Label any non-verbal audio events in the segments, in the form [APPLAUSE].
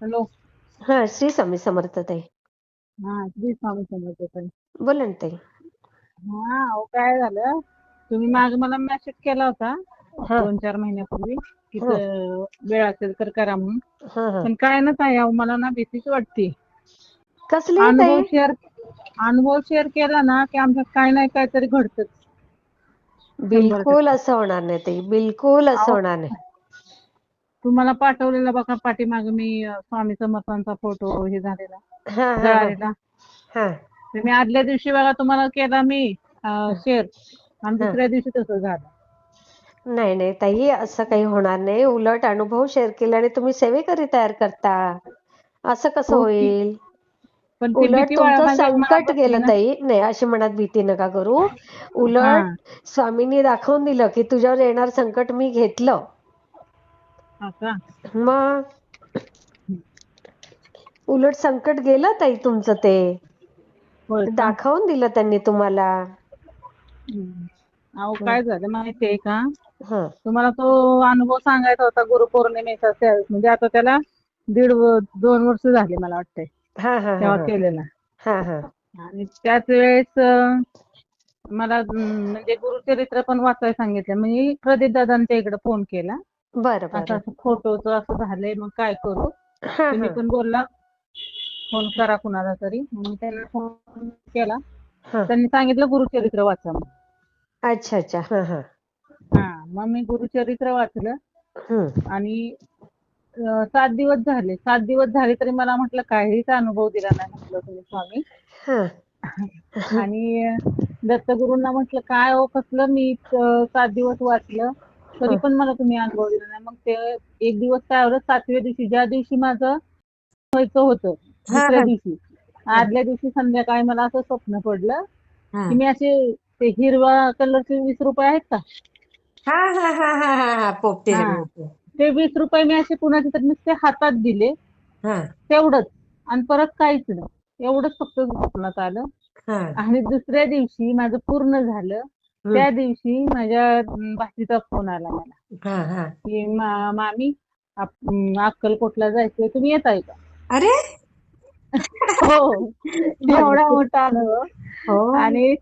Hello. हा श्री स्वामी समर्थ ताई. हा श्री स्वामी समर्थ ताई. बोला ना ताई. हा अहो काय झालं? तुम्ही मागे मला मेसेज केला होता हा. दोन चार महिन्यापूर्वी की हा. त- वेळ असेल तर करा म्हणून. हा हा. पण काय ना ताई अहो मला ना भीतीच वाटते. कसली अनुभव ताई शेअर अनुभव शेअर केला ना की आमच्यात काय नाही काहीतरी घडतंच. बिलकुल असं होणार नाही ताई बिलकुल असं अहो. होणार नाही. तुम्हाला पाठवलेला बघा पाठीमागे मी अं, स्वामी समर्थांचा फोटो हे झालेला. हा हा हा. जळालेला हा. तर मी आदल्या दिवशी बघा तुम्हाला केला मी शेअर आणि हा. दुसऱ्या दिवशी तसं झालं. नाही नाही ताई असं काही होणार नाही. उलट अनुभव शेअर केल्याने तुम्ही सेवेकरी तयार करता. असं कसं हो की. होईल? पण ती उलट भीती तुमचं मनात संकट बसली गेलं ना. ताई. नाही अशी मनात भीती नका करू. उलट स्वामींनी दाखवून दिलं की तुझ्यावर येणार संकट मी घेतलं. हा मग उलट संकट गेलं ताई तुमचं ते? दाखवून दिलं त्यांनी तुम्हाला. अहो काय झालं माहितीये का? तुम्हाला तो अनुभव सांगायचा होता गुरुपौर्णिमेचा म्हणजे आता त्याला दीड दोन वर्ष झाले मला वाटतंय. तेव्हा केलेला. आणि त्याच वेळेस मला म्हणजे गुरुचरित्र पण वाचायला सांगितलं. मी प्रदीप दादांच्या इकडे फोन केला. बरं असं बरं. असं फोटोचं असं झालंय मग काय करू? हा तुम्ही पण बोलला. फोन करा कुणाला तरी. मग मी त्यांना फोन केला. हा. त्यांनी सांगितलं गुरुचरित्र वाचा म्हणून. अच्छा अच्छा. हा हा. हा मग मी गुरुचरित्र वाचलं. हम्म आणि अं, सात दिवस झाले. सात दिवस झाले तरी मला म्हटलं काहीच अनुभव दिला नाही म्हटलं तुम्ही स्वामी. हा. आणि अं, दत्तगुरूंना म्हटलं काय हो कसलं मी सात दिवस वाचलं? तरी पण मला तुम्ही अनुभव दिला नाही. मग ते एक दिवस काय झालं सातव्या दिवशी ज्या दिवशी माझं व्हायचं होतं दुसऱ्या. दिवशी आदल्या दिवशी संध्याकाळी मला असं स्वप्न पडलं की मी असे ते हिरवा कलरचे वीस रुपये आहेत का? हा हा हा हा हा हा पोपटी हा. ते वीस रुपये मी असे कुणाच्या तरी नुसते हातात दिले. तेवढंच. आणि परत काहीच नाही. एवढंच फक्त स्वप्नात आलं. आणि दुसऱ्या दिवशी माझं पूर्ण झालं. त्या दिवशी माझ्या भाचीचा फोन आला मला. हा हा. की मा- मामी आप- अक्कलकोटला जायचंय तुम्ही येत आहे का? अरे? हो. एवढा [LAUGHS] मोठा अनुभव हो. आणि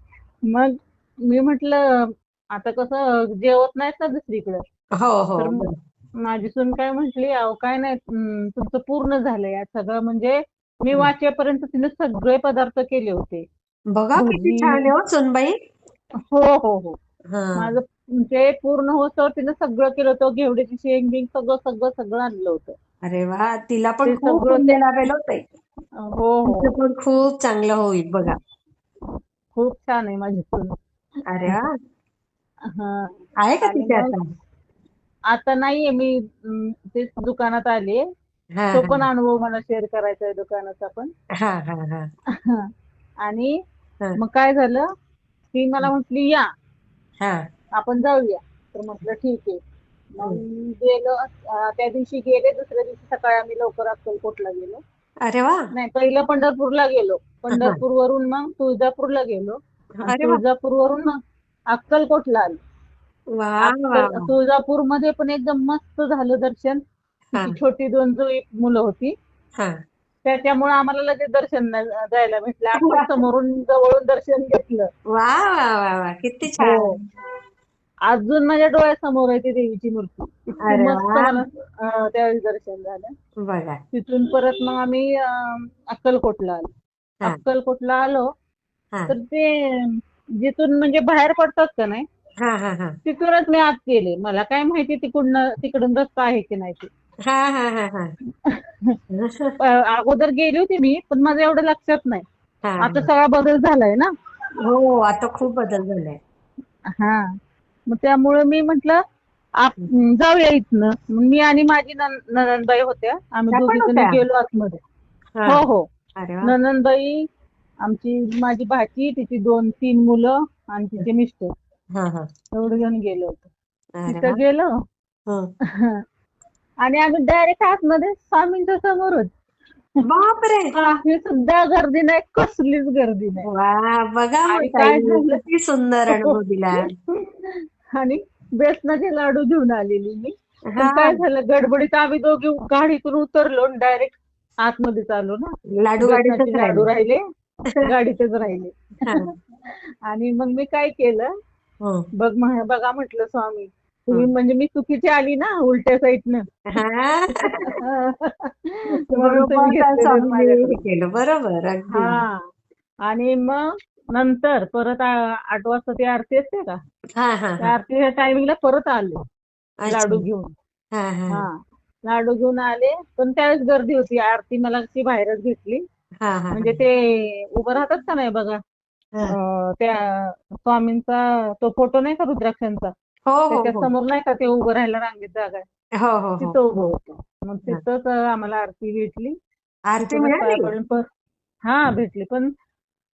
मग मी म्हटलं आता कसं जेवत नाहीत ना दुसरीकडे. हो हो. तर माझी सून काय म्हटली अहो काय नाही तुमचं पूर्ण झालंय. आज सगळं म्हणजे मी वाचेपर्यंत तिने सगळे पदार्थ केले होते. बघा किती भजी. छान आहे हो सुनबाई. हो हो हो. हा. माझं ते पूर्ण होतं तिने सगळं केलं होतं. घेवड्याची शेंग बिंग सगळं सगळं सगळं आणलं होतं. अरे वा तिला पण ते खूप सगळं पुण्य ते- लाभेल होते. हो हो. तिचं पण खूप चांगलं होईल बघा. खूप छान आहे माझी सून अरे वा. हा. आहे का आणि तिथे मग- आता? आता नाहीये मी अं, तेच दुकानात आले हा तो पण अनुभव मला शेअर करायचा आहे दुकानाचा पण. हा हा. हा. आणि हा. मग काय झालं? ती मला म्हटली या. हा. आपण जाऊया. तर म्हटलं ठीक आहे. मग गेलो अं, त्या दिवशी गेले दुसऱ्या दिवशी सकाळी आम्ही लवकर अक्कलकोटला गेलो. अरे वा. नाही पहिलं पंढरपूरला गेलो. पंढरपूर वरून मग तुळजापूरला गेलो. आणि अरे वा. तुळजापूर वरून मग अक्कलकोटला आलो. वा वा वा. तुळजापूरमध्ये पण एकदम मस्त झालं दर्शन. हा. छोटी दोन जुळी मुलं होती. हा. त्याच्यामुळे आम्हाला लगेच दर्शन जायला भेटलं. आपण [LAUGHS] समोरून जवळून दर्शन घेतलं. वा वा वा वा. किती छान. हो. अजून माझ्या डोळ्यासमोर आहे ती देवीची मूर्ती. मला त्यावेळी दर्शन झालं. बघा. तिथून परत मग आम्ही अक्कलकोटला आलो. अक्कलकोटला आलो. तर ते जिथून म्हणजे बाहेर पडतात का नाही? हा हा हा. तिथूनच मी आत गेले. मला काय माहिती तिकडून तिकडून रस्ता आहे की नाही ते. हा हा हा हा. [LAUGHS] अगोदर गेली होती मी पण माझं एवढं लक्षात नाही. आता सगळा बदल झालाय ना? हो आता खूप बदल झालाय. हा. मग त्यामुळे मी म्हंटल जाऊया इथनं. मी आणि माझी नन- नणंदबाई होत्या. आम्ही त्या पण दोघी जणी होत्या? गेलो आतमध्ये. हा. हो नणंदबाई आमची माझी भाची तिची दोन तीन मुलं आणि तिचे मिस्टर. एवढे जण गेलो होतो. तिथं गेलो. हं. [LAUGHS] आणि आम्ही डायरेक्ट आतमध्ये स्वामींच्या समोरच बापरे. काही सुद्धा गर्दी नाही कसलीच गर्दी नाही. वा बघा आणि काय झालं? किती सुंदर अनुभव दिला [LAUGHS] आणि बेसनाचे लाडू घेऊन आलेली मी. पण हा. काय झालं गडबडीत आम्ही दोघी गाडीतून उतरलो डायरेक्ट आतमध्येच आलो ना. लाडू गाडीतच बेसनाचे लाडू राहिले. राहिले [LAUGHS] गाडीतच राहिले. हा. [LAUGHS] आणि मग मी काय केलं हो. बघ बघा म्हटलं स्वामी तुम्ही म्हणजे मी चुकीची आली ना उलट्या साईडनं. हा. [LAUGHS] बरोबर हे. केलं. बरोबर हा. आणि मग नंतर परत आठ वाजता ती आरती असते का? हा हा त्या आरतीच्या टायमिंगला परत आले. लाडू घेऊन. हा लाडू घेऊन आले. पण त्यावेळेस गर्दी होती. आरती मला ती बाहेरच घेतली म्हणजे ते उभं राहतात का नाही बघा? हा. त्या स्वामींचा तो फोटो नाही का रुद्राक्षांचा? हो हो त्याच्या हो. समोर नाही का ते उभं राहायला रांगेत जागा आहे. हो हो हो. तिथं उभं होतं. मग तिथंच आम्हाला आरती भेटली. आरती तिथूनच पाया मिळाली? पडून पर हा भेटली. पण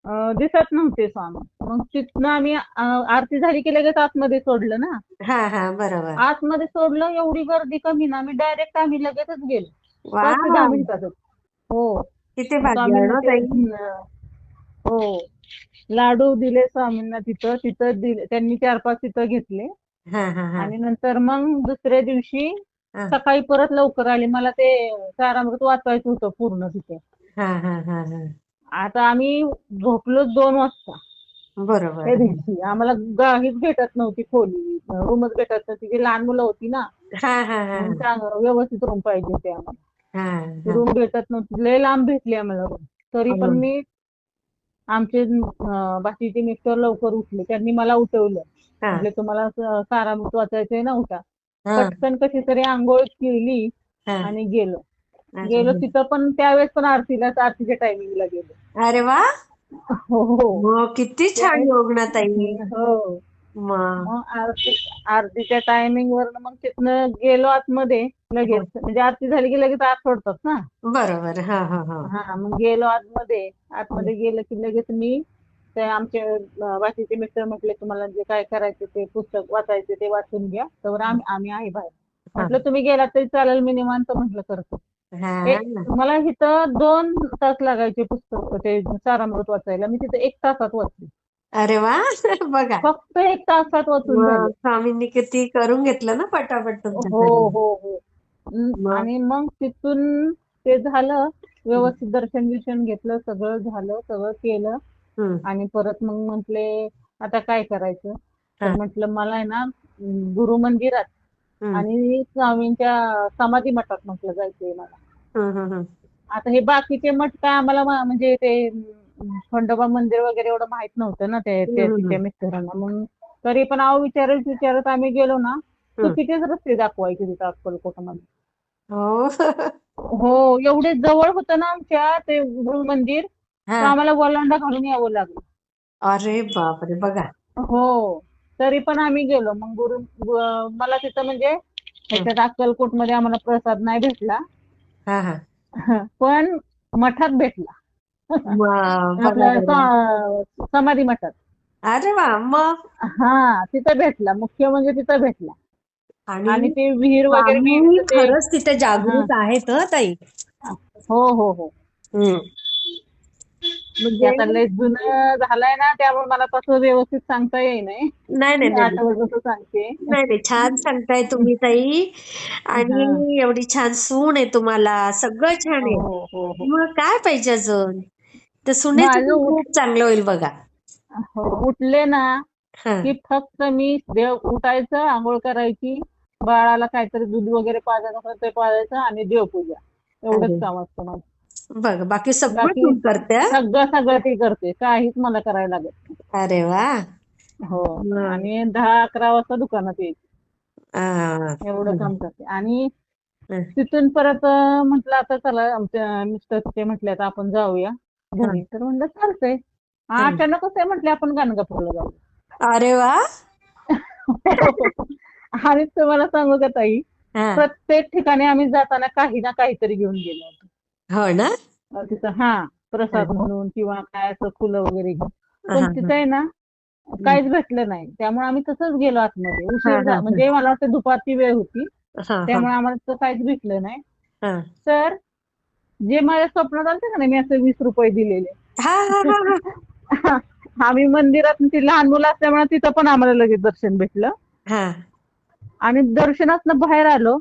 अं, दिसत नव्हते स्वामी. मग तिथनं आम्ही अं, आरती झाली की लगेच आतमध्ये सोडलं ना? हा हा बरोबर. आतमध्ये सोडलं एवढी गर्दी कमी ना. आम्ही डायरेक्ट आम्ही लगेचच गेलो. पाच ते दहा मिनिटातच. हो. किती भाग्य स्वामींना ना ते ताई? अं, हो. लाडू दिले स्वामींना तिथं. तिथं दिले त्यांनी चार पाच तिथं घेतले. आणि नंतर मग दुसऱ्या दिवशी. सकाळी परत लवकर आले. मला ते सारामृत वाचायचं होतं पूर्ण तिथे. हा हा हा हा. आता आम्ही झोपलो दोन वाजता. त्या बरोबर दिवशी. आम्हाला गाडीच भेटत नव्हती खोली. रूमच भेटत नव्हती. ती लहान मुलं होती ना. हा हा हा. व्यवस्थित रूम पाहिजे होते आम्हाला. रूम भेटत नव्हती. लय लांब भेटली आम्हाला रूम. तरी पण. मी आमचे बाकीचे मिस्टर लवकर उठले. त्यांनी मला उठवलं. हा. म्हटले तुम्हाला स- सारामृत वाचायचंय ना उठा हा. पटकन कशी तरी आंघोळ केली हा. आणि गेलो. गेलो तिथं पण त्यावेळेस पण आरतीला आरतीच्या टायमिंगला गेलो. अरे वा. हो हो. किती छान योग ना ताई. हो. मग मग आरती आरतीच्या टायमिंग वर मग तिथनं गेलो आतमध्ये लगेच. म्हणजे आरती झाली की लगेच आत सोडतात ना? बरोबर. हा हा हा. हा मग गेलो आतमध्ये. आतमध्ये गेलं की लगेच मी ते आमचे बाकीचे मिस्टर म्हटले तुम्हाला जे काय करायचं ते पुस्तक वाचायचे ते वाचून घ्या. तर आम्ही आम्ही आहे बाहेर. म्हटलं तुम्ही गेलात तरी चालेल मी निवांत म्हटलं करतो. हा मला इथं दोन तास लागायचे पुस्तक ते सारामृत वाचायला. मी तिथं एक तासात वाचले. अरे वा बघा. फक्त एक तासात वाचून स्वामींनी किती करून घेतलं ना पटापट हो हो हो. मग? आणि मग तिथून ते झालं. व्यवस्थित दर्शन बिर्शन घेतलं सगळं झालं सगळं केलं. आणि परत मग म्हटले आता काय करायचं तर. म्हटलं मला आहे ना गुरु मंदिरात. आणि स्वामींच्या समाधी मठात म्हटलं जायचंय मला. आता हे बाकीचे मठ काय आम्हाला म्हणजे ते खंडोबा मंदिर वगैरे एवढं माहीत नव्हतं ना ते. तिच्या मिस्टरांना मग तरी पण अहो विचारत विचारत आम्ही गेलो ना चुकीचेच रस्ते दाखवायचे तिथं अक्कलकोटमध्ये हो [LAUGHS] हो एवढे जवळ होतं ना आमच्या ते गुरु मंदिर तर. आम्हाला वलांडा घालून यावं लागलं. अरे बापरे बघा. हो तरी पण आम्ही गेलो. मग गुरु मला तिथं म्हणजे ह्याच्यात अक्कलकोटमध्ये आम्हाला प्रसाद नाही भेटला. हा हा. पण मठात भेटला. [LAUGHS] समाधी मठात. अरे वा मग? हा तिथं भेटला. मुख्य म्हणजे तिथं भेटला. आणि ते विहीर वगैरे ते खरंच तिथे जागृत आहेत ताई? हो हो. हो. म्हणजे आता लय जुनं झालंय ना त्यामुळे मला तसं व्यवस्थित सांगता येई नाही नाही जसं सांगते. नाही नाही छान सांगताय तुम्ही ताई. आणि एवढी छान सून आहे तुम्हाला. सगळं छान आहे. हो हो हो. मग काय पाहिजे अजून? तर उठ- खूप चांगलं होईल बघा. हो उठले ना की फक्त मी देव उठायचं आंघोळ करायची बाळाला काहीतरी दूध वगैरे पाजायचं ते पाजायचं आणि देवपूजा. एवढंच काम असतं माझं. बघ बाकी सगळं बाकी- तू करते हं? सगळं सगळं ते करते. काहीच मला करायला लागत नाही. अरे वा. हो. आणि दहा अकरा वाजता दुकानात यायची. आ, एवढं काम करते. आणि हं. तिथून परत अं, म्हटलं आता चला आमच्या मिस्टर ते म्हटले आता आपण जाऊया. घरी. तर म्हणलं चालतंय. अचानकच ते म्हटले आपण गाणगापूरला जाऊ. अरे वा. [LAUGHS] आणि तुम्हाला सांगू का ताई? हा. प्रत्येक ठिकाणी आम्ही जाताना काही ना काहीतरी घेऊन गेलो होतो. हो ना? तिथं हा प्रसाद म्हणून किंवा काय असं फुलं वगैरे घेऊन. पण. तिथं आहे ना काहीच भेटलं नाही. त्यामुळे आम्ही तसंच गेलो आतमध्ये. उशीर म्हणजे मला वाटतं दुपारची वेळ होती. त्यामुळे आम्हाला तिथं काहीच भेटलं नाही. तर जे माझ्या स्वप्नात आलते नाही मी असं वीस रुपये दिलेले. आम्ही मंदिरात ती लहान मुलं असल्यामुळे तिथं पण आम्हाला लगेच दर्शन भेटलं. हा, आणि दर्शनातनं बाहेर आलो.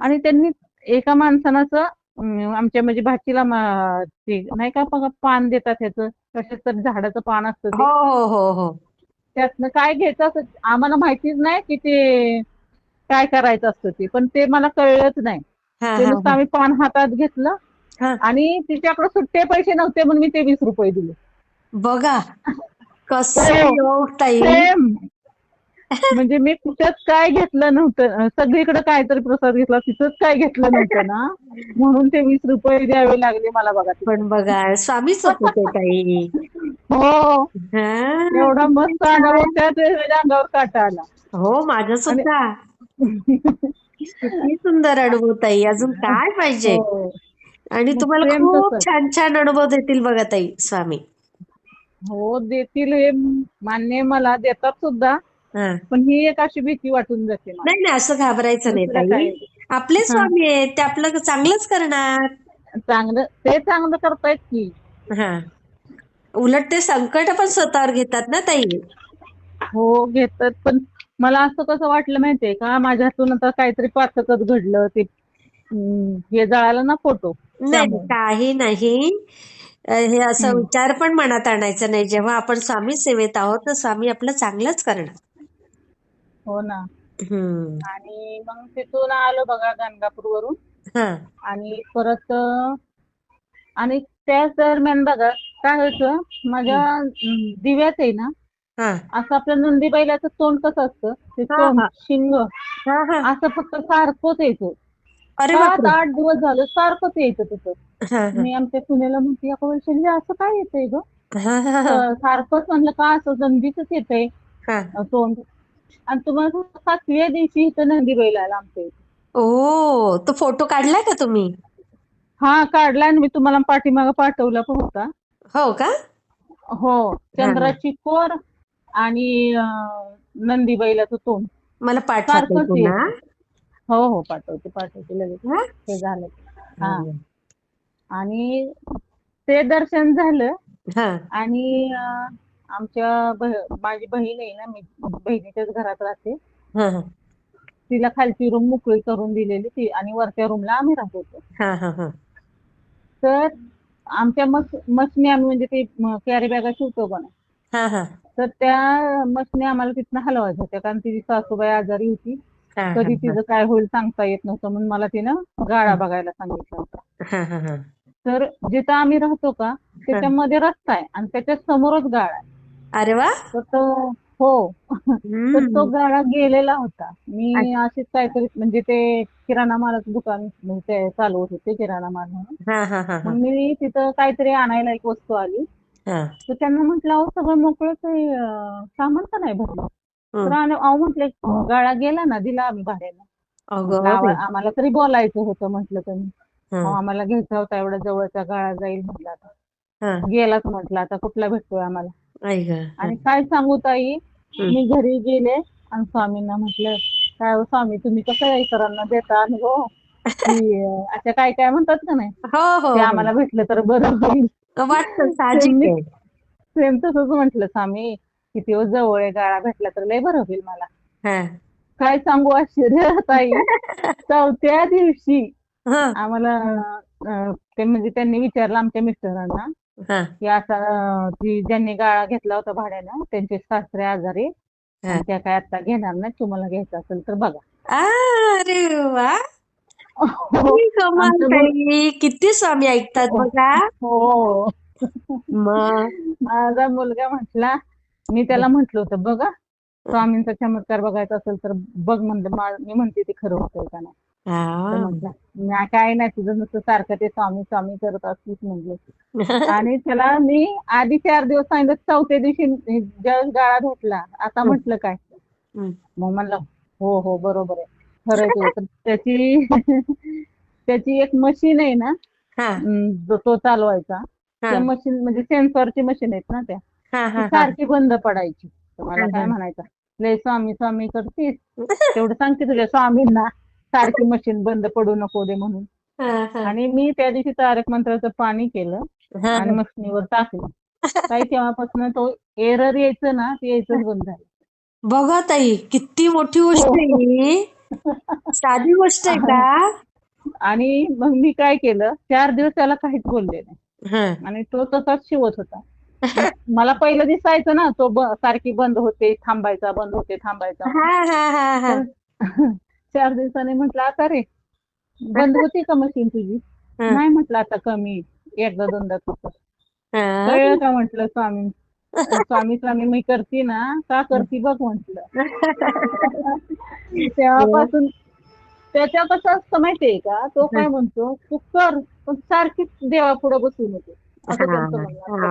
आणि त्यांनी एका माणसानं आमच्या म्हणजे भाचीला ते नाही का बघा पान देतात ह्याचं कशाचं तर झाडाचं पान असतं हो ते. हो हो हो त्यातनं काय घ्यायचं असं आम्हाला माहितीच नाही की ते काय करायचं असतं ते पण ते मला कळलंच नाही. हा ते हा नुसतं आम्ही पान हातात घेतलं हा. आणि तिच्याकडे सुट्टे पैसे नव्हते म्हणून मी ते वीस रुपये दिले. बघा [LAUGHS] कसं हो योग ताई. सेम. म्हणजे मी कुठंच काय घेतलं नव्हतं. सगळीकडे काहीतरी प्रसाद घेतला तिथंच काय घेतलं नव्हतं ना? म्हणून ते वीस रुपये द्यावे लागले मला बघा पण बघा स्वामीच होते ते ताई. हो. एवढा मस्त त्यात माझ्या अंगावर काटा आला हो माझा आणि सुद्धा. किती सुंदर अनुभव ताई. अजून काय पाहिजे? हो. आणि तुम्हाला खूप छान छान अनुभव देतील बघा ताई स्वामी. हो देतील हे मान्य मला. देतात सुद्धा. पण ही एक अशी भीती वाटून जाते मला. नाही नाही असं घाबरायचं नाही दुसरं ताई. आपले स्वामी आहेत ते आपलं चांगलंच करणार. चांगलं ते चांगलं करतायत की. हा. उलट ते संकट पण स्वतःवर घेतात ना ताई. हो घेतात. पण मला असं कसं वाटलं माहितीये का? माझ्या हातून आता काहीतरी पाचकच घडलं ते हम्म, हे जळालं ना फोटो. नाही त्यामुळे. काही नाही. अ, हे असं हम्म. विचार पण मनात आणायचं नाही. जेव्हा आपण स्वामी सेवेत आहोत तर स्वामी आपलं चांगलंच करणार. हो ना. हम्म. आणि मग तिथून आलो बघा गाणगापूर वरून हा. आणि परत अं, आणि त्याच दरम्यान बघा काय व्हायचं माझ्या. अं, दिव्यात आहे ना हा. असं आपल्या नंदी बैलाचं तोंड कसं असतं ते हा तोंड हा. शिंग. हा हा. असं फक्त सारखंच यायचं. अरे सात बापरे आठ दिवस झालं सारखंच यायचं हा हा. मी आमच्या सुनेला म्हणते अगं वैशाली असं काय येतंय ग? हा हा हा. सारखंच म्हणलं का असं नंदीच येतंय? हा. तोंड. आणि तुम्हाला सातव्या दिवशी इथं नंदी बैल आला आमच्या इथे. ओ तो फोटो काढलाय का तुम्ही? हा काढला आणि मी तुम्हाला पाठीमागं पाठवला पण होता. हो का? हो चंद्राची कोर आणि अं, नंदी बैलाचं तोंड. मला पाठवा ताई सारखंच पुन्हा. यायचं हो हो पाठवते पाठवते लगेच. हा झालं. हा. हा. आणि ते दर्शन झालं. हा. आणि अं, आमच्या बह- माझी बहीण आहे ना मी बहिणीच्याच घरात राहते. हा हा. तिला खालची रूम मोकळी करून दिलेली ती आणि वरच्या रूमला आम्ही राहत होतो. हा हा हा. तर आमच्या मस मशनी आम्ही म्हणजे ते कॅरी बॅगा शिवतो का नाही हा हा. तर त्या मशनी आम्हाला तिथनं हलवायच्या होत्या कारण तिची सासूबाई आजारी होती. हा कधी तिचं काय होईल सांगता येत नव्हतं म्हणून मला तिनं गाळा बघायला सांगितला होता. हा हा हा. तर जिथं आम्ही राहतो का. त्याच्यामध्ये रस्ता आहे आणि त्याच्या समोरच गाळा आहे. अरे वा. तर तो हो. तर तो गाळा गेलेला होता. मी. अशीच काहीतरी म्हणजे ते किराणा मालाचं दुकान म्हणजे ते चालवत होते किराणा माल म्हणून. हा हा हा हा. मग मी तिथं काहीतरी आणायला एक वस्तू आली. हा. तर त्यांना म्हटलं अहो सगळं मोकळंच आहे अं, सामान का नाही भरलं. तर. आणि अहो म्हटले गाळा गेला ना दिला आम्ही भाड्यानं. अगं म्हटलं आवा- बाई. आम्हाला तरी बोलायचं होतं म्हटलं अहो हा. आम्हाला घ्यायचा होता एवढा जवळचा गाळा जाईल म्हटलं आता. हा. गेलाच म्हटलं आता कुठला भेटतोय आम्हाला? आणि काय सांगू ताई. मी घरी गेले आणि स्वामींना म्हटलं काय हो स्वामी तुम्ही कसं इतरांना देता आणि हो की अं, अशा काय काय म्हणतात का नाही? हो हो. ते आम्हाला भेटलं तर बरं होईल. [LAUGHS] सेम तसंच म्हटलं स्वामी किती हो जवळ आहे गाळा भेटला तर लय बरं होईल मला. हा. काय सांगू आश्चर्य ताई? [LAUGHS] चौथ्या दिवशी आम्हाला ते म्हणजे त्यांनी विचारलं आमच्या मिस्टरांना हा. की असा ती ज्यांनी गाळा घेतला होता भाड्यानं त्यांचे सासरे आजारी हा. आणि त्या काय आता घेणार नाही तुम्हाला घ्यायचा असेल तर बघा. आ, अरे वा. हो. किती कमाल आमचं ताई. किती स्वामी ऐकतात बघा. हो. मग? माझा मुलगा म्हटला मी त्याला म्हटलं होतं बघा स्वामींचा चमत्कार बघायचा असेल तर बघ म्हणलं मा- मी म्हणते ते खरं होतंय का नाही. तर हा. म्हटलं "नाही, काय नाही तुझं नुसतं सारखं ते स्वामी स्वामी करत असतीस म्हणजे. आणि त्याला मी आधी चार दिवस सांगितलं चौथ्या दिवशी ज्यावेळेस गाळा भेटला आता म्हटलं काय? हम्म. मग म्हणलं हो हो बरोबर आहे. खरं आहे तुझं तर त्याची [LAUGHS] त्याची एक मशीन आहे ना हा. अं, जो तो चालवायचा. हा. त्या मशीन म्हणजे सेन्सॉरची मशीन आहेत ना त्या. हा ती हा. हा सारखी बंद पडायची. तर मला काय. म्हणायचं लय स्वामी स्वामी करतीस. [LAUGHS] तेवढं सांगते तुझ्या स्वामींना. सारखी मशीन बंद पडू नको दे म्हणून. हा, हा. आणि मी त्या दिवशी तारक मंत्राचं पाणी केलं आणि. मशनीवर टाकलं. काही तेव्हापासून तो एरर यायचं ना ते यायचंच बंद झालं. बघा ताई किती मोठी गोष्ट आहे ही. साधी गोष्ट आहे का? आणि मग मी काय केलं चार दिवस त्याला काहीच बोलले नाही. हा. आणि तो तसाच शिवत होता. मला पहिलं दिसायचं ना तो सारखी बंद होते थांबायचा बंद होते थांबायचा. हा हा हा हा. चार दिवसाने म्हटलं आता रे बंद होती का मशीन तुझी. नाही म्हटलं आता कमी एकदा दोनदा हा. कळलं का म्हटलं स्वामी? स्वामी स्वामी मी करते ना का करते बघ म्हटलं. तेव्हापासून त्याच्या कसं असतं माहितीये का तो काय म्हणतो तू कर पण सारखीच देवापुढे बसून होते.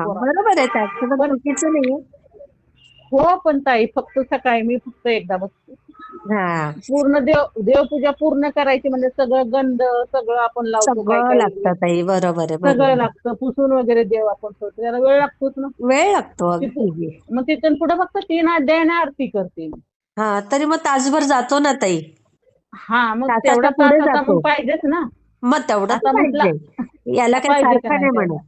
बरोबर आहे हो पण ताई फक्त सकाळी मी फक्त एकदा बसते. हा. पूर्ण देव देवपूजा पूर्ण करायची म्हणजे सगळं गंध सगळं आपण लावतो काय सगळं काय लागतं ताई बरोबर आहे सगळं बरोबर लागतं पुसून वगैरे देव आपण त्याला वेळ लागतोच ना. वेळ लागतो अगदी. मग तिथून पुढे फक्त तीन अध्यायाने आरती करते मी. हा तरी मग तासभर जातो ना ताई? हा मग तासाच्या तेवढा पुढे तास आता जातो. मग पाहिजेच ना. मग तेवढं आता म्हटलं- पाहिजे. याला काही पाहिजे का सारखं नाही नाही म्हणत.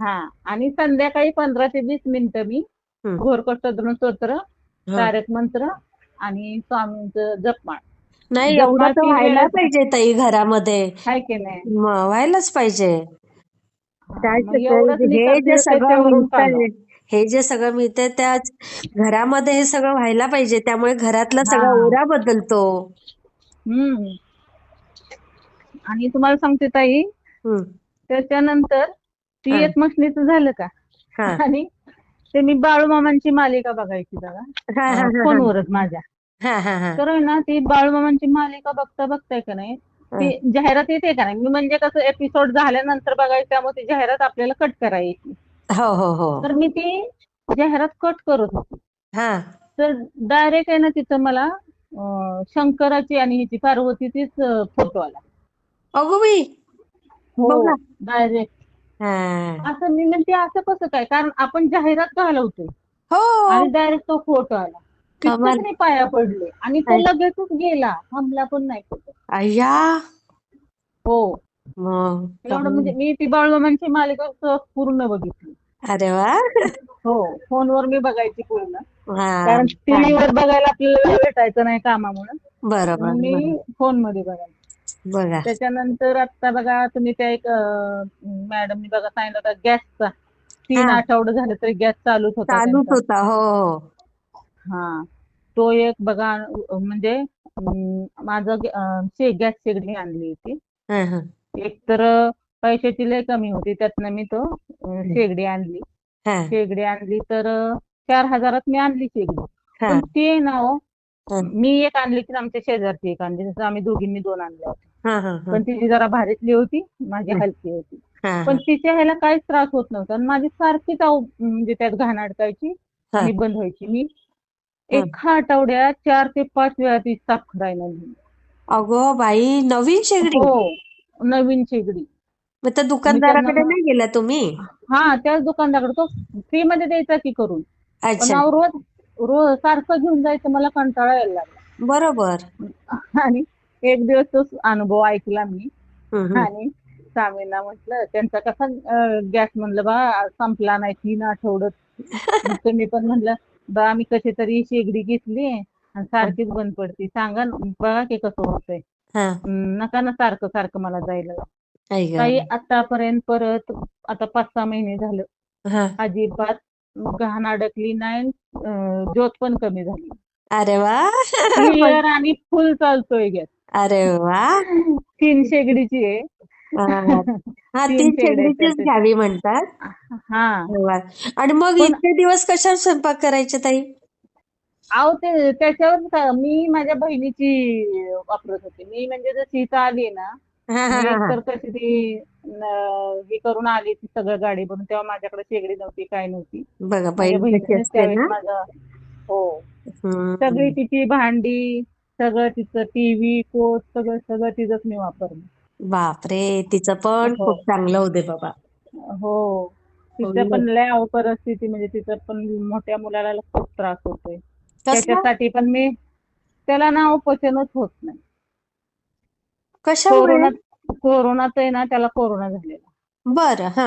हा आणि संध्याकाळी पंधरा ते वीस मिनिटं मी हम्म. घोरकष्ट स्तोत्र हा. तारक मंत्र आणि स्वामींचं जपमाळ नाही एवढं तर व्हायला पाहिजे ताई घरामध्ये हाय की नाही मग व्हायलाच पाहिजे काय मग एवढंच मी हे जे ते सगळं मिळतंय. हे जे सगळं मिळतंय त्या घरामध्ये हे सगळं व्हायला पाहिजे त्यामुळे घरातला सगळा हा. ओरा बदलतो हम्म आणि तुम्हाला सांगते ताई हम्म. त्याच्यानंतर ती. एक मशनीचं झालं का हा. आणि ते मी बाळूमामांची मालिका बघायची बघा हा, हा, हा, फोनवरच माझ्या. हा, हा, हा. तर आहे ना ती बाळूमामांची मालिका बघता बघताय का नाही? ती जाहिरात येते का नाही? मी म्हणजे कसं एपिसोड झाल्यानंतर बघायचं त्यामुळे ती जाहिरात आपल्याला कट करायची. हो हो हो. तर मी ती जाहिरात कट करत होती. हा. तर डायरेक्ट आहे ना तिथं मला अं, शंकराची आणि हिची पार्वतीचीच फोटो आला. अगो बाई. हो बघा. डायरेक्ट हा. असं मी म्हणते असं कसं काय? कारण आपण जाहिरात घालवतोय. हो. आणि डायरेक्ट तो फोटो आला. तिथंच पाया पडले. आणि तो लगेचच गेला. थांबला पण नाही फोटो अय्या. हो. मग एवढं म्हणजे मी ती बाळूमामांची मालिका सहज पूर्ण बघितली. अरे वा. हो. फोनवर मी बघायची पूर्ण. हा. कारण टीव्हीवर बघायला आपल्याला वेळ भेटायचा नाही कामामुळे. बरोबर मी फोनमध्ये बघायची. बघा त्याच्यानंतर आता बघा तुम्ही त्या एक मॅडमनी बघा सांगितलं होतं गॅसचा तीन हा. आठवडे झाले तरी गॅस चालूच होता चालूच त्यांचा. होता हो हो हा तो एक बघा अं, म्हणजे अं, माझं ग- अं, शे गॅस शेगडी आणली होती हा, हा. एक तर पैशाची लय कमी होती त्यातनं मी तो अं, शेगडी आणली हा, शेगडी आणली तर अं, चार हजारात मी आणली शेगडी हा, पण ती ना हो हा. मी एक आणली की आमच्या शेजारची एक आणली जसं आम्ही दोघींनी दोन आणल्या होत्या. पण तिची जरा भारीतली होती माझी. हलकी होती. पण तिच्या ह्याला काहीच त्रास होत नव्हता आणि माझी सारखीच म्हणजे त्यात घाण अडकायची. आणि बंद व्हायची. मी एका आठवड्यात चार ते पाच वेळा ती साफ करायला अगो बाई नवीन शेगडी. हो नवीन शेगडी. मग त्या दुकानदाराकडे नाही गेला तुम्ही? हा त्याच दुकानदाराकडे. तो फ्री मध्ये द्यायचा की करून? रोज रोज सारखं घेऊन जायचं मला कंटाळा यायला लागला. बरोबर. आणि एक दिवस तो अनुभव ऐकला मी. आणि स्वामींना म्हटलं त्यांचा कसा गॅस म्हणलं बा संपला नाही तीन आठवड्यात तुम्ही पण म्हणलं बा मी कशी तरी शेगडी घेतली आणि सारखीच बंद पडते. सांगा बघा की कसं होतंय. नका ना सारखं सारखं मला जायला. काही आतापर्यंत परत आता पाच सहा महिने झालं. हा. अजिबात घाण अडकली नाही ज्योत पण कमी झाली. अरे वा. [LAUGHS] आणि फुल चालतोय गॅस. अरे वा. तीन शेगडीची आहे. हा हा, तीन तीन शेगड्या शेगडीचीच घ्यावी म्हणतात. हा. वा. आणि मग पण- इतके दिवस कशावर स्वयंपाक करायचे ताई? अहो ते त्याच्यावर क- मी माझ्या बहिणीची वापरत होते. मी म्हणजे जशी इथं आली ना हा हा मी हा. हा. एकतर कशी ती न- हे करून आली ती सगळं गाडी बनून तेव्हा माझ्याकडे शेगडी नव्हती काय नव्हती. बघा माझ्या बहीण कशी बहिणीने असते त्यावेळेस ना. माझं हो. हम्म. सगळी तिची भांडी सगळं तिचं टीव्ही कोट सगळं सगळं तिचंच मी वापरलं. बापरे तिचं पण हो. खूप चांगलं होते बाबा. हो. तिचं पण लय अहो परिस्थिती म्हणजे तिचं पण मोठ्या मुलाला खूप त्रास होतोय. कसं? त्याच्यासाठी पण मी त्याला ना उपचनच होत नाही. कशामुळे कोरोना कोरोनात आहे ना त्याला कोरोना झालेला. बरं हा.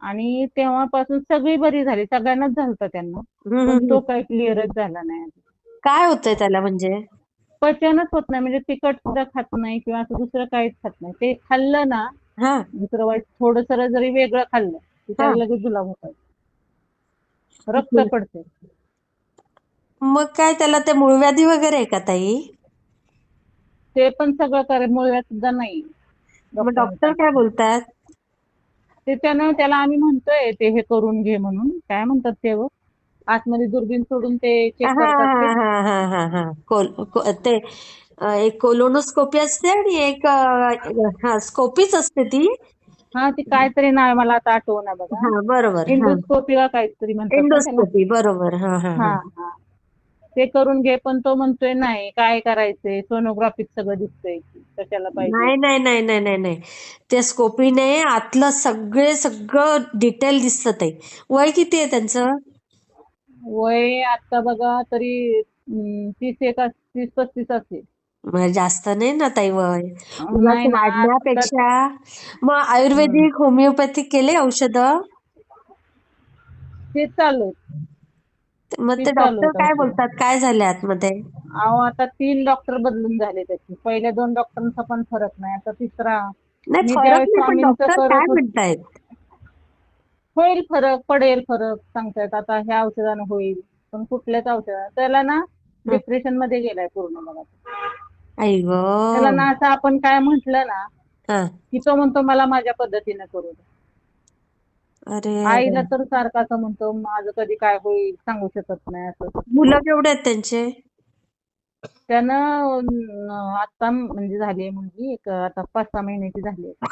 आणि तेव्हापासून सगळी बरी झाली. सगळ्यांनाच झालता त्यांना. हम्म, पण हम्म, तो हम्म. काही क्लिअरच झाला नाही. काय होतंय त्याला म्हणजे? पचनच होत नाही. म्हणजे तिखट सुद्धा खात नाही किंवा असं दुसरं काहीच खात नाही. ते खाल्लं ना दुसरं वाईट थोडस जरी वेगळं खाल्लं की त्याला. लगेच जुलाब होतात. रक्त पडते. मग काय त्याला ते मूळव्याधी वगैरे आहे का ताई? ते पण सगळं करे मुळव्याध सुद्धा नाही. डॉक्टर काय बोलतात? ते त्यानं त्याला आम्ही म्हणतोय ते हे करून घे म्हणून. काय म्हणतात ते? आतमध्ये दुर्बीण सोडून ते चेक हा करतात ते. हा हा हा कोल को- ते अ, एक कोलोनोस्कोपी असते आणि एक अ, हा स्कोपीच असते ती. हा ती काहीतरी नाव मला आता आठवना बघा. हा बरोबर हा. का काहीतरी म्हणतात ना त्याला. एंडोस्कोपी बरोबर हा हा हा. हा हा. ते करून घे पण तो म्हणतोय नाही काय करायचंय? सोनोग्राफीत सगळं दिसतंय कशाला पाहिजे? नाही नाही नाही नाही नाही नाही. त्या स्कोपीने आतलं सगळे सगळं डिटेल दिसतं ताई वय किती आहे त्यांचं? वय आता बघा तरी तीस एक अस- तीस पस्तीस असेल. मग जास्त नाही ना ताई वय? नाही उलट ना आता वाढण्यापेक्षा मग आयुर्वेदिक होमिओपॅथिक केले औषधं? ते चालू. मग ते ते चालू डॉक्टर काय औषधं. बोलतात? काय झाले आतमध्ये? अहो आता तीन डॉक्टर बदलून झाले त्याचे. पहिल्या दोन डॉक्टरांचा पण फरक नाही. आता तिसरा नाही मी फरक ज्यावेळेस नाही पण स्वामींचं डॉक्टर करत काय होते म्हणतायत? होईल फरक पडेल फरक सांगतायत. आता ह्या औषधानं होईल पण कुठल्याच औषधानं. त्याला ना डिप्रेशनमध्ये गेलाय पूर्ण बघा आई ग. त्याला ना असं आपण काय म्हंटल ना हा. की तो म्हणतो मला माझ्या पद्धतीने करू दे. अरे आईला तर सारखा असं म्हणतो माझं कधी काय होईल सांगू शकत नाही असं. मुलं केवढे आहेत त्यांचे? त्यानं अं, आता म्हणजे झाली मुलगी एक आता पाच सहा महिन्याची झाली आहे.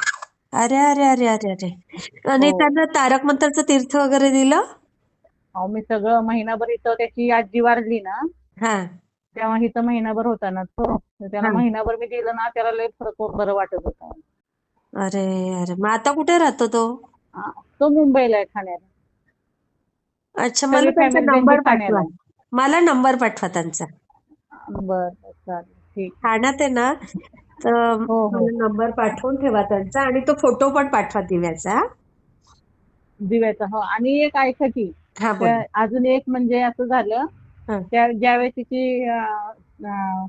अरे अरे अरे अरे अरे. आणि हो. त्यांना तारक मंत्रचं तीर्थ वगैरे दिलं? अहो मी सगळं महिनाभर इथं त्याची आजी वारली ना हा. तेव्हा इथं महिनाभर होता ना तो. तर त्याला हा. महिनाभर मी दिलं ना त्याला लय फरक बरं वाटत होता. अरे अरे. मग आता कुठे राहतो तो? हा, तो मुंबईला आहे ठाण्याला. अच्छा मला सगळी त्यांचा family नंबर त्यांची ठाण्याला पाठवा मला नंबर पाठवा त्यांचा. बरं बरं, चालेल. ठीक. ठाण्यात आहे ना तर हो हो. नंबर पाठवून ठेवा त्यांचा आणि तो फोटो पण पाठवा दिव्याचा. दिव्याचा हो. आणि एक ऐका की हा अजून एक म्हणजे असं झालं त्या ज्यावेळेस तिची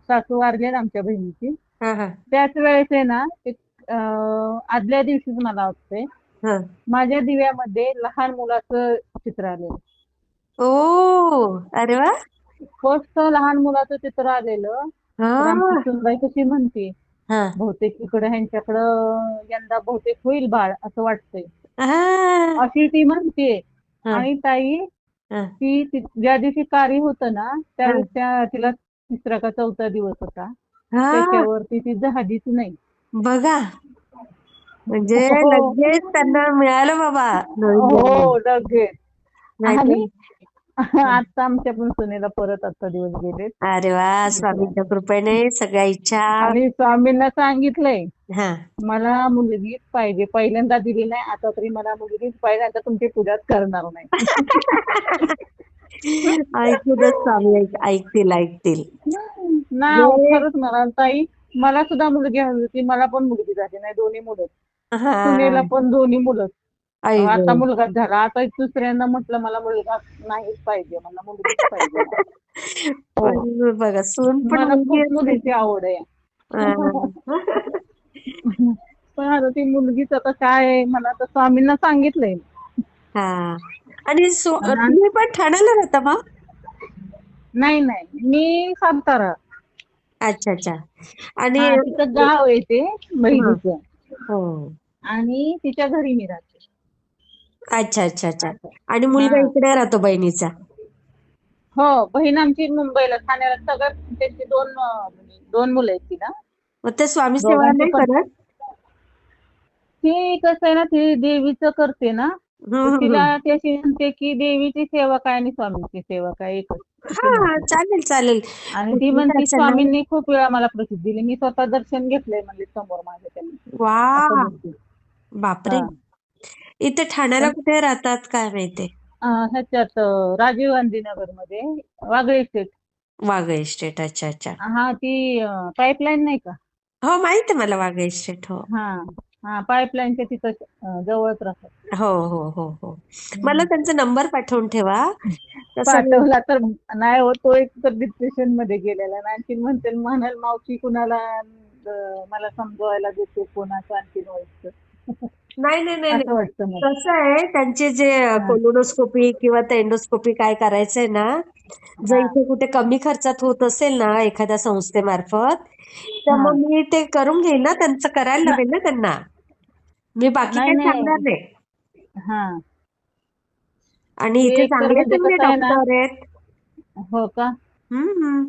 सासू वारली आमच्या बहिणीची हा हा. त्याच वेळेस आहे ना एक आदल्या दिवशीच मला वाटतंय हा. माझ्या दिव्यामध्ये लहान मुलाचं चित्र आलेलं. ओ अरे वा. फक्त लहान मुलाचं चित्र आलेलं सुनबाई कशी म्हणते हा. बहुतेक इकडे ह्यांच्याकडं यंदा बहुतेक होईल बाळ असं वाटतंय. अशी ती म्हणते. हा. आणि ताई हा. ती ती- ज्या दिवशी कार्य होतं ना त्यावेळेस त्या तिला तिसरा का चौथा दिवस होता. हा. त्याच्यावरती ती झालीच नाही. बघा. म्हणजे हो. लगेच त्यांना मिळालं बाबा. नवीन. जन्म. हो लगेच. नाहीतर- आणि [LAUGHS] आता आमच्या पण सुनेला परत आता दिवस गेले अरे वा स्वामींच्या कृपेने सगळ्या इच्छा. आणि स्वामींना सांगितलंय हा. मला मुलगीच पाहिजे पहिल्यांदा दिली नाही आता तरी मला मुलगीच पाहिजे आता तुमची पूजाच करणार नाही. [LAUGHS] ऐकूनच स्वामी ऐक- ऐकतील ऐकतील. ना खरंच मला ताई. मला सुद्धा मुलगी हवी होती मला पण मुलगी झाली नाही दोन्ही मुलं. सुनेला पण दोन्ही मुलं. आई गं. आता मुलगाच झाला. आता दुसऱ्यांदा म्हटलं मला मुलगा नाहीच पाहिजे. मला मुलगीच पाहिजे. [LAUGHS] हो. पण बघा सून पण मला मुलगी खूप मुलीची आवड आहे. [LAUGHS] पण आता ती मुलगीच आता काय मला आता स्वामींना सांगितलंय. हा. आणि सो- आणि- तुम्ही पण ठाण्याला राहता मग? नाही नाही. मी सातारा. अच्छा अच्छा. आणि हा, तिचं गाव आहे ते बहिणीचं. हो. आणि तिच्या घरी मी राहते. अच्छा अच्छा अच्छा. आणि मुलगा हा. इकडे राहतो बहिणीचा? हो बहीण आमची मुंबईला ठाण्याला. सगळं त्यांची दोन अं, दोन मुलं आहेत तिला. मग ते स्वामी सेवा दोघांची नाही पण- करत? ती कसं आहे ना ती देवीचं करते ना. हम्म, तर हम्म, तिला ती अशी म्हणते की देवीची सेवा काय आणि स्वामीची सेवा काय एकच. हा चालेल चालेल. आणि ती म्हणते स्वामींनी खूप वेळा मला प्रसिद्धी दिली. मी स्वतः दर्शन घेतलंय म्हणजे समोर माझ्या त्यांनी वा म्हणते. बापरे. हा. इथे ठाण्याला कुठे राहतात काय माहिती? अं, ह्याच्यात अं, राजीव गांधी नगरमध्ये वागळे स्टेट वाघ इस्टेट अच्छा अच्छा. हा ती पाईपलाईन नाही का? हो माहिती आहे मला वाघ इस्टेट हो. हा हा पाईपलाईनच्या तिथं अं, जवळच राहतात. हो हो हो हो. मला त्यांचा नंबर पाठवून ठेवा. तसं पाठवला तर नाही हो तो एक तर डिप्रेशनमध्ये गेलेला आणि आणखी म्हणते म्हणाल मावशी कुणाला अं, मला समजवायला देते कोणाचं आणखीन व्हायचं [LAUGHS] नाही नाही नाही असं नाही. वाटतं मला कसं आहे त्यांचे जे कोलोनोस्कोपी किंवा ते एंडोस्कोपी काय करायचंय ना जर. इथे कुठे कमी खर्चात होत असेल ना एखाद्या संस्थेमार्फत तर मग मी ते करून घेईन ना त्यांचं करायला लावेल ना त्यांना. मी बाकी नाही, काही नाही. सांगणार नाही. हा. आणि ते इथे एक तर चांगले म्हणजे चांगले कसं आहे ना- डॉक्टर आहेत. हो का? हम्म.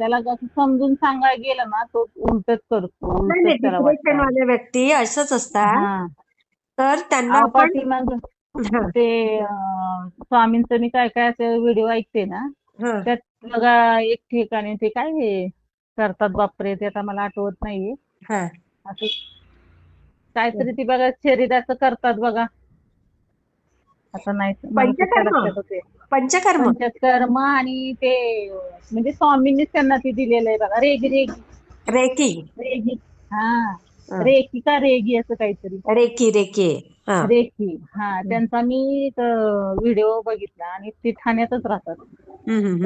त्याला कसं समजून सांगायला गेलं ना तो उलटच करतो नाही नाही उलटच त्याला डिप्रेशन वाटतं. वाले व्यक्ती असंच असतात. हा. तर त्यांना अहो, आपण पाठीमागं हा, ते अं, स्वामींचं मी काय काय असे व्हिडिओ ऐकते ना हा, त्यात बघा एक ठिकाणी ते काय हे करतात बापरे ते आता मला आठवत नाहीये. हा. असं काहीतरी ती बघा शरीराचं करतात बघा. आता नाही मला सुद्धा पंचकर्म? लक्षात होते पंचकर्म. पंचकर्म आणि ते म्हणजे स्वामींनीच त्यांना ते दिलेलं आहे बघा रेगी रेगी. रेकी. रेगी. हा. रेकी का रेगी असं काहीतरी. Reiki reiki. हा. रेकी. हा त्यांचा मी व्हिडिओ बघितला आणि ते ठाण्यातच राहतात.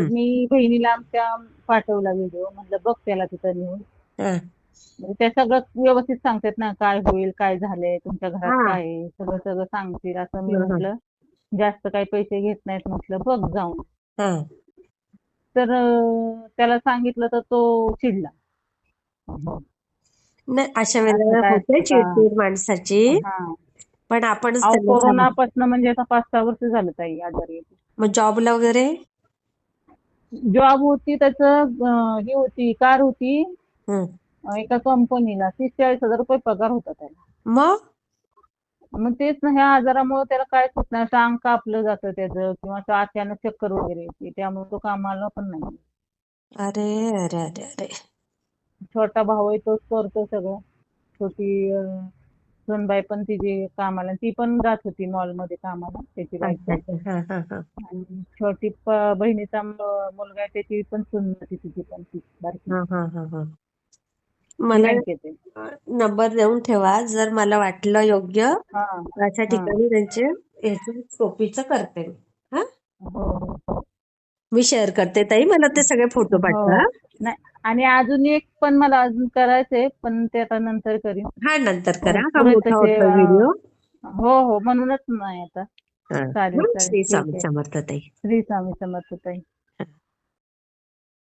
मी बहिणीला आमच्या पाठवला व्हिडिओ म्हटलं बघ त्याला तिथं नेऊन. हा. म्हणजे ते सगळं व्यवस्थित सांगतात ना काय होईल काय झालंय तुमच्या घरात. काय सगळं सगळं सांगतील असं मी. म्हटलं. जास्त काही पैसे घेत नाहीत म्हटलं बघ जाऊन. तर त्याला सांगितलं तर तो चिडला. नाही अशा वेळेला होते? चिडचिड माणसाची. पण सांगू. कोरोनापासून म्हणजे आता पाच सहा वर्ष झालं ताई आजारी मग जॉबला वगैरे? जॉब होती त्याचं ही होती कार होती. एका कंपनीला तीस चाळीस हजार रुपये पगार होता त्याला. मग? मग तेच ना ह्या आजारामुळे त्याला नाही असं अंग कापलं जातं त्याचं किंवा असं अचानक चक्कर वगैरे येते त्यामुळे तो कामाला पण नाही अरे अरे अरे अरे छोटा भाऊ आहे तोच करतो सगळं छोटी अं, सुनबाई पण तिची कामाला ती पण जात होती मॉलमध्ये कामाला त्याची बायको अच्छा, अच्छा. हा, हा, हा. आणि छोटी प- बहिणीचा मु- मुलगा आहे त्याची पण सून होती तिची पण ती बारकी हा, हा, हा, हा. मला. नंबर देऊन ठेवा. जर मला वाटलं योग्य हा. अशा ठिकाणी त्यांचे याचं सोपीचं करते मी. हा? हो हो मी शेअर करते. ताई मला ते सगळे फोटो पाठवा. हो. नाही आणि अजून एक पण मला अजून करायचंय पण ते आता नंतर करीन. हा नंतर करा. हा व्हिडिओ हो हो म्हणूनच नाही आता. हा. चालेल, हं. श्री स्वामी. समर्थ ताई. श्री स्वामी समर्थ ताई.